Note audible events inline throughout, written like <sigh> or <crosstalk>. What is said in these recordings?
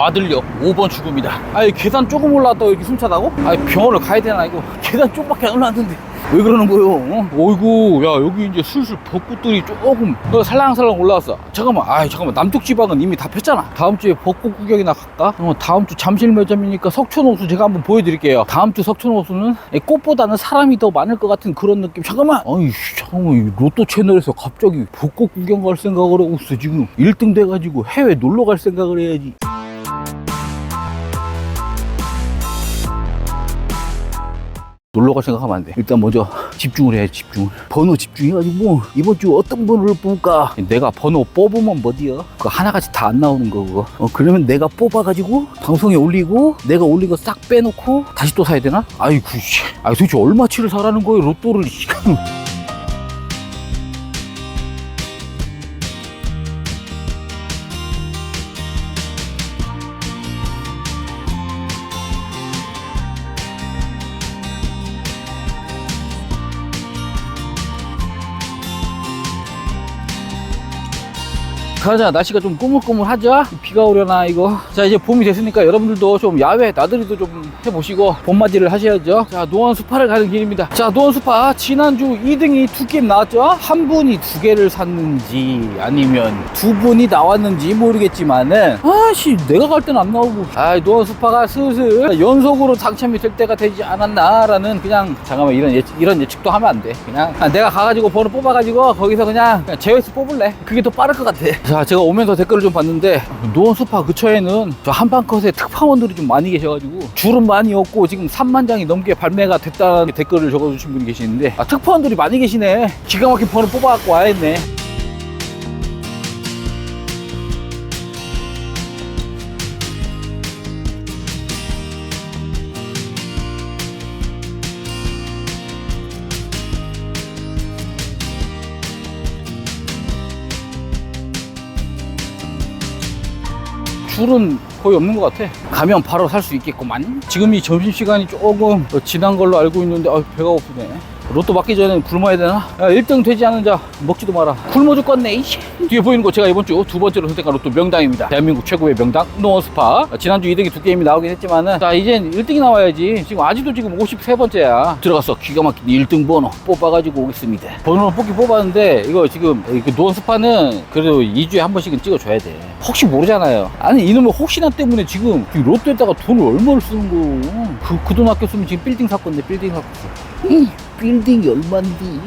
마들역 5번 출구입니다. 아니 계단 조금 올라왔다고 이렇게 숨차다고? 아니 병원을 가야 되나 이거 <laughs> 계단 조금밖에 안 올라왔는데 왜 그러는 거요? 어? 어이구 야 여기 이제 슬슬 벚꽃들이 조금 어, 살랑살랑 올라왔어. 잠깐만 아 잠깐만 남쪽 지방은 이미 다 폈잖아. 다음 주에 벚꽃 구경이나 갈까? 어, 다음 주 잠실 매점이니까 석촌호수 제가 한번 보여드릴게요. 다음 주 석촌호수는 꽃보다는 사람이 더 많을 것 같은 그런 느낌. 잠깐만 아이 잠깐만 이 로또 채널에서 갑자기 벚꽃 구경 갈 생각을 하고 있어 지금 1등 돼가지고 해외 놀러 갈 생각을 해야지. 놀러 갈 생각하면 안 돼. 일단 먼저 집중을 해야지, 집중을. 번호 집중해가지고, 뭐 이번 주 어떤 번호를 뽑을까? 내가 번호 뽑으면 뭐디야? 그거 하나같이 다 안 나오는 거, 그거. 어, 그러면 내가 뽑아가지고, 방송에 올리고, 내가 올린 거 싹 빼놓고, 다시 또 사야 되나? 아이고, 씨. 아이, 도대체 얼마치를 사라는 거예요, 로또를. <laughs> 씨. 가자. 날씨가 좀 꾸물꾸물하죠? 비가 오려나 이거? 자 이제 봄이 됐으니까 여러분들도 좀 야외 나들이도 좀 해보시고 봄맞이를 하셔야죠. 자 노원수파를 가는 길입니다. 자 노원수파 지난주 2등이 두 게임 나왔죠? 한 분이 두 개를 샀는지 아니면 두 분이 나왔는지 모르겠지만은 아씨 내가 갈 때는 안 나오고. 아 노원수파가 슬슬 연속으로 당첨이 될 때가 되지 않았나라는 그냥 잠깐만 이런 예측, 이런 예측도 하면 안 돼. 그냥 아, 내가 가가지고 번호 뽑아가지고 거기서 그냥, 그냥 제외해서 뽑을래. 그게 더 빠를 것 같아. 자 제가 오면서 댓글을 좀 봤는데 노원수파 근처에는 저 한방컷의 특파원들이 좀 많이 계셔가지고 줄은 많이 없고 지금 3만 장이 넘게 발매가 됐다는 댓글을 적어주신 분이 계시는데 아 특파원들이 많이 계시네. 기가 막힌 번호 뽑아갖고 와야겠네 줄은 거의 없는 것 같아. 가면 바로 살 수 있겠구만. 지금이 점심시간이 조금 지난 걸로 알고 있는데, 아 배가 고프네. 로또 맞기 전에 굶어야 되나? 야, 1등 되지 않은 자 먹지도 마라. 굶어 죽겠네. 뒤에 보이는 거 제가 이번 주 두 번째로 선택한 로또 명당입니다. 대한민국 최고의 명당 노원스파. 지난주 2등이 두 게임이 나오긴 했지만은 자 이젠 1등이 나와야지. 지금 아직도 지금 53번째야. 들어갔어. 기가 막힌 1등 번호 뽑아가지고 오겠습니다. 번호를 뽑기 뽑았는데 이거 지금 그 노원스파는 그래도 2주에 한 번씩은 찍어줘야 돼. 혹시 모르잖아요. 아니 이놈의 혹시나 때문에 지금 이 로또에다가 돈을 얼마를 쓰는 거? 그돈 아꼈으면 지금 빌딩 살 건데 빌딩 샀어. 이 빌딩이 얼만디?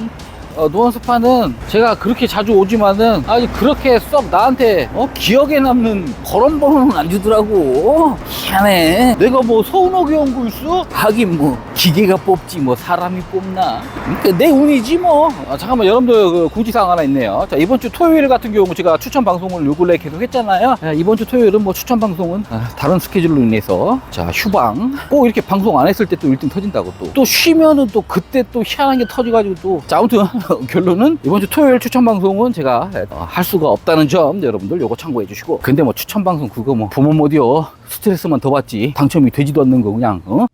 어, 노원스파는 제가 그렇게 자주 오지만은 아니 그렇게 썩 나한테 어, 기억에 남는 그런 번호는 안 주더라고. 희한해. 내가 뭐 서운하게 한거 있어? 하긴 뭐 기계가 뽑지 뭐 사람이 뽑나? 그러니까 내 운이지 뭐. 아, 잠깐만 여러분들 그 고지사항 하나 있네요. 자 이번 주 토요일 같은 경우 제가 추천 방송을 요 근래 계속 했잖아요. 아, 이번 주 토요일은 뭐 추천 방송은 아, 다른 스케줄로 인해서 자 휴방. 꼭 이렇게 방송 안 했을 때또 1등 터진다고 또. 또 쉬면은 또 그때 또 희한한 게 터져가지고 또자 아무튼 <laughs> 결론은 이번 주 토요일 추천 방송은 제가 어, 할 수가 없다는 점 여러분들 요거 참고해 주시고. 근데 뭐 추천 방송 그거 뭐 보면 어디요? 스트레스만 더 받지. 당첨이 되지도 않는 거 그냥 어?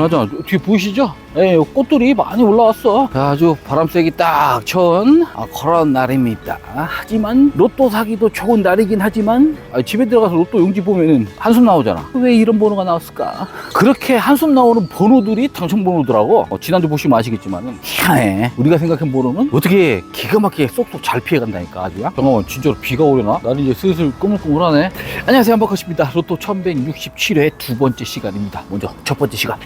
그나저나 뒤에 보이시죠? 예, 꽃들이 많이 올라왔어. 아주 바람 쐬기 딱 좋은 아, 그런 날입니다. 하지만 로또 사기도 좋은 날이긴 하지만 아, 집에 들어가서 로또 용지 보면은 한숨 나오잖아. 왜 이런 번호가 나왔을까? 그렇게 한숨 나오는 번호들이 당첨 번호더라고. 어, 지난주 보시면 아시겠지만은 희한해. 우리가 생각한 번호는 어떻게 기가 막히게 쏙쏙 잘 피해간다니까 아주야. 잠깐만 진짜로 비가 오려나? 나는 이제 슬슬 꾸물꾸물하네. 안녕하세요 한박컷입니다. 로또 1167회 두 번째 시간입니다. 먼저 첫 번째 시간.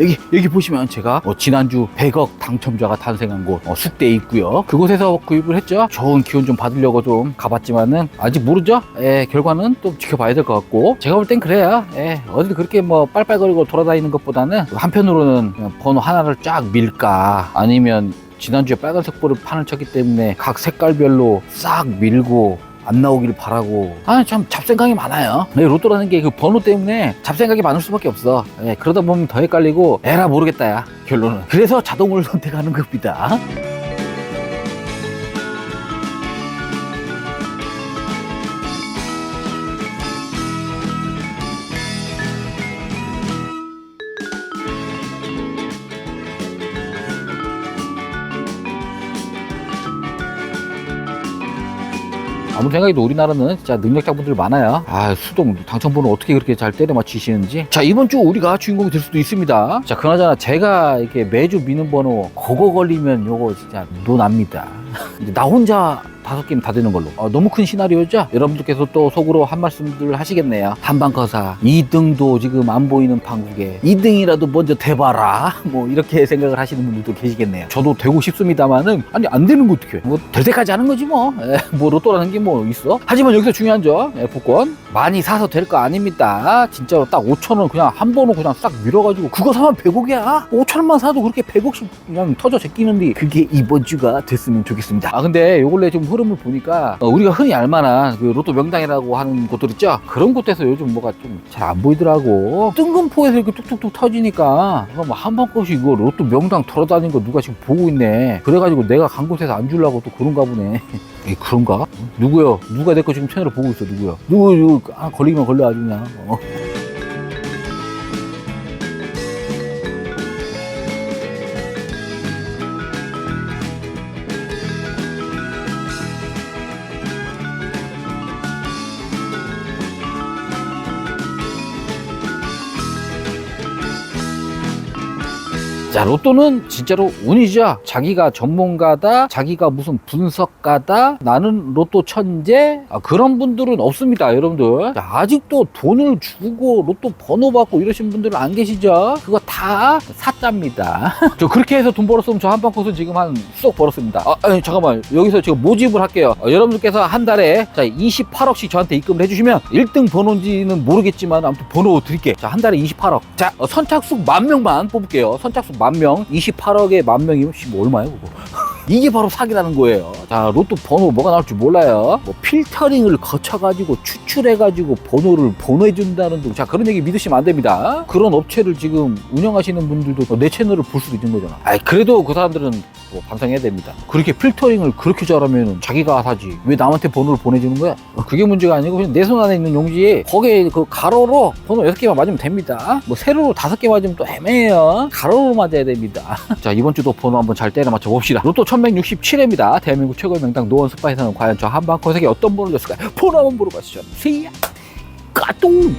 여기 여기 보시면 제가 어, 지난주 100억 당첨자가 탄생한 곳 어, 숙대에 있고요. 그곳에서 구입을 했죠. 좋은 기운 좀 받으려고 좀 가봤지만은 아직 모르죠. 예, 결과는 또 지켜봐야 될 것 같고 제가 볼 땐 그래요. 예, 어디 그렇게 뭐 빨빨거리고 돌아다니는 것보다는 한편으로는 번호 하나를 쫙 밀까 아니면 지난주에 빨간색 볼을 판을 쳤기 때문에 각 색깔별로 싹 밀고 안 나오길 바라고. 아 참 잡생각이 많아요. 네, 로또라는 게 그 번호 때문에 잡생각이 많을 수밖에 없어. 예, 그러다 보면 더 헷갈리고 에라 모르겠다 야 결론은. 그래서 자동을 선택하는 겁니다 아무리 생각해도 우리나라는 진짜 능력자분들 많아요. 아, 수동 당첨번호 어떻게 그렇게 잘 때려 맞히시는지. 자, 이번 주 우리가 주인공이 될 수도 있습니다. 자, 그나저나 제가 이렇게 매주 미는 번호 그거 걸리면 요거 진짜 노납니다. 나 혼자 다섯 개는 다 되는 걸로. 어, 너무 큰 시나리오죠? 여러분들께서 또 속으로 한 말씀들 하시겠네요. 한방커사 2등도 지금 안 보이는 판국에 2등이라도 먼저 돼봐라. <laughs> 뭐 이렇게 생각을 하시는 분들도 계시겠네요. 저도 되고 싶습니다만은 아니 안 되는 거 어떻게? 뭐될 때까지 하는 거지 뭐. 에, 뭐 로또라는 게 뭐 있어? 하지만 여기서 중요한 점, 예, 복권 많이 사서 될 거 아닙니다. 진짜로 딱 5천 원 그냥 한 번은 그냥 싹 밀어가지고 그거 사면 100억이야. 5천 원만 사도 그렇게 100억씩 그냥 터져 제끼는데 그게 이번 주가 됐으면 좋겠 습니다. 아 근데 요 근래 좀 흐름을 보니까 어, 우리가 흔히 알만한 그 로또 명당이라고 하는 곳들 있죠? 그런 곳에서 요즘 뭐가 좀 잘 안 보이더라고. 뜬금포에서 이렇게 뚝뚝뚝 터지니까 뭐 한 번씩 이거 로또 명당 돌아다니는 거 누가 지금 보고 있네. 그래가지고 내가 간 곳에서 안 주려고 또 그런가 보네. <laughs> 에 그런가? 누구요? 누가 내 거 지금 채널을 보고 있어 누구요? 누구 누구 아, 걸리면 걸려 아주 그냥. 어. 자, 로또는 진짜로 운이죠. 자기가 전문가다, 자기가 무슨 분석가다, 나는 로또 천재, 아, 그런 분들은 없습니다, 여러분들. 자, 아직도 돈을 주고 로또 번호 받고 이러신 분들은 안 계시죠? 그거 다 사짜입니다. <laughs> 저 그렇게 해서 돈 벌었으면 저 한방코스 지금 한쏙 벌었습니다. 아, 아니, 잠깐만. 여기서 지금 모집을 할게요. 어, 여러분들께서 한 달에 자, 28억씩 저한테 입금을 해주시면 1등 번호인지는 모르겠지만 아무튼 번호 드릴게요. 자, 한 달에 28억. 자, 어, 선착순 만 명만 뽑을게요. 선착순 만 명, 28억에 만 명이면 씨, 뭐 얼마예요, 그거? <laughs> 이게 바로 사기라는 거예요. 자, 로또 번호 뭐가 나올 줄 몰라요. 뭐 필터링을 거쳐가지고 추출해가지고 번호를 보내준다는 등. 자, 그런 얘기 믿으시면 안 됩니다. 그런 업체를 지금 운영하시는 분들도 내 채널을 볼 수도 있는 거잖아. 아, 그래도 그 사람들은 뭐 반성해야 됩니다. 그렇게 필터링을 그렇게 잘하면 자기가 사지. 왜 남한테 번호를 보내주는 거야? 어, 그게 문제가 아니고 그냥 내 손 안에 있는 용지에 거기에 그 가로로 번호 6개만 맞으면 됩니다. 뭐 세로로 5개 맞으면 또 애매해요. 가로로 맞아야 됩니다. <laughs> 자, 이번 주도 번호 한번 잘 때려 맞춰 봅시다. 로또 1167회입니다. 대한민국 최고의 명당 노원 스파에서는 과연 저 한방컷에게 어떤 번호를 줬을까요? 번호 한번 물어봐주시죠. 시야! 까똥!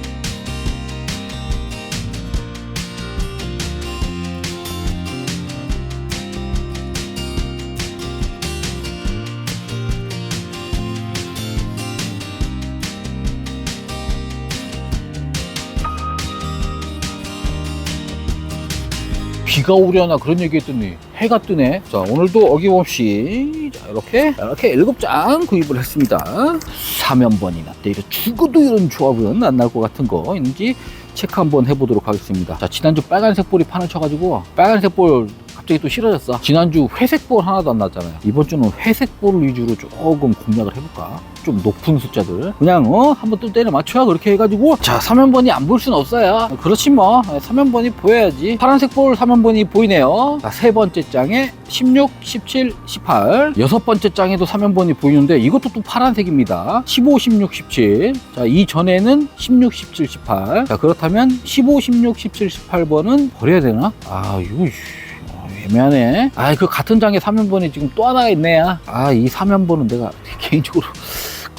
비가 오려나 그런 얘기 했더니 해가 뜨네. 자, 오늘도 어김없이 자, 이렇게 이렇게 일곱 장 구입을 했습니다. 사면번이나 때려 죽어도 이런 조합은 안 날 것 같은 거 있는지 체크 한번 해보도록 하겠습니다. 자, 지난주 빨간색 볼이 판을 쳐가지고 빨간색 볼 갑자기 또 싫어졌어. 지난주 회색 볼 하나도 안 났잖아요. 이번 주는 회색 볼 위주로 조금 공략을 해볼까? 좀 높은 숫자들. 그냥, 어? 한번 또 때려 맞춰야 그렇게 해가지고. 자, 3연번이 안 보일 순 없어요. 그렇지 뭐. 3연번이 보여야지. 파란색 볼 3연번이 보이네요. 자, 세 번째 장에 16, 17, 18. 여섯 번째 장에도 3연번이 보이는데 이것도 또 파란색입니다. 15, 16, 17. 자, 이 전에는 16, 17, 18. 자, 그렇다면 15, 16, 17, 18번은 버려야 되나? 아, 이거, 애매하네. 아, 그 같은 장에 3연번이 지금 또 하나가 있네요. 아, 이 3연번은 내가 <laughs> 개인적으로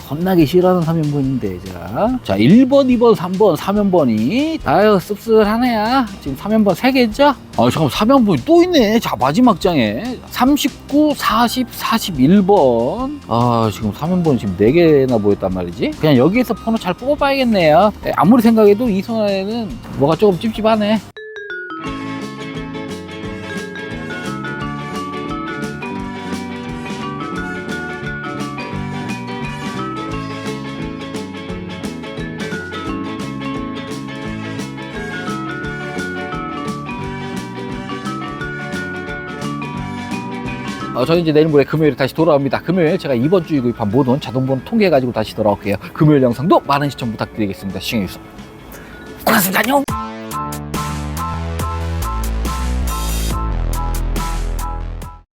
겁나게 싫어하는 3연번인데, 자. 자, 1번, 2번, 3번, 3연번이. 아유, 씁쓸하네요. 지금 3연번 3개죠? 아, 잠깐만, 3연번이 또 있네. 자, 마지막 장에. 39, 40, 41번. 아, 지금 3연번 지금 4개나 보였단 말이지. 그냥 여기에서 번호 잘 뽑아봐야겠네요. 에, 아무리 생각해도 이 손에는 뭐가 조금 찝찝하네. 어, 저는 이제 내일 모레 금요일에 다시 돌아옵니다. 금요일 제가 이번 주에 구입한 모든 자동번호 통계해 가지고 다시 돌아올게요. 금요일 영상도 많은 시청 부탁드리겠습니다. 시청해주셔서 고맙습니다. 안녕!